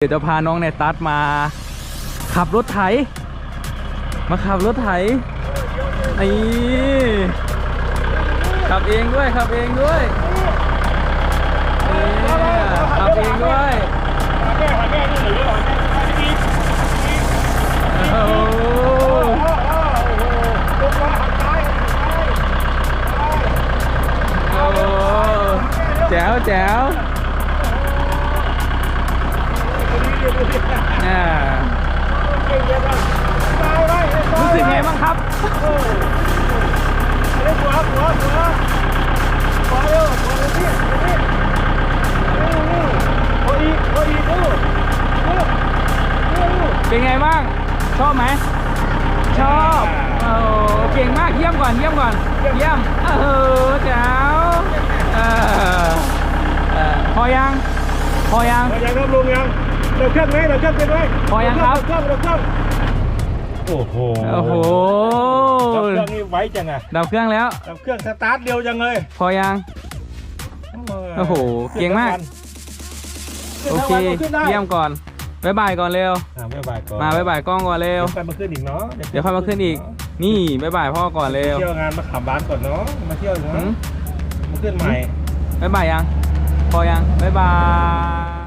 เดี๋ยวจะพาน้องในตัดมาขับรถไถ มาขับรถไถนี่ขับเองด้วยขับเองด้วยนี่ขับเองด้วยโอ้โหโอ้โหแจ๋วแจ๋วอ่า รู้สึกไงบ้างครับเป็นไงบ้าง ชอบไหม ชอบโอ้เก่งมาก เยี่ยมก่อน เยี่ยมก่อน เยี่ยม เออแจ๋วเออเออพอยัง พอยังยังครับลุงยัง เราเครื่องไหมเราเครื่องเป็นไหมพอยังครับ เราเครื่องเราเครื่องโอ้โหโอ้โหดับเครื่องนี่ไว้จังอะดับเครื่องแล้วดับเครื่องสตาร์ทเร็วจังเลย พอยัง โอ้โห เก่งมาก โอเค เยี่ยมก่อนบ๊ายบายก่อนเร็วอ่าบ๊ายบายก่อน มาบ๊ายบายกล้องก่อนเร็เดี๋วยวค่อยมาขึ้นอีกเนาะ เดี๋ยวค่อยมาขึ้นอีก นี่บ๊ายบายพ่อก่อนเร็ว เที่ยวงานมาขับบ้านก่อนเนาะ มาเที่ยวอีกหืเนาะมมาขึ้นใหม่บ๊ายบายยัง พอยังบ๊ายบาย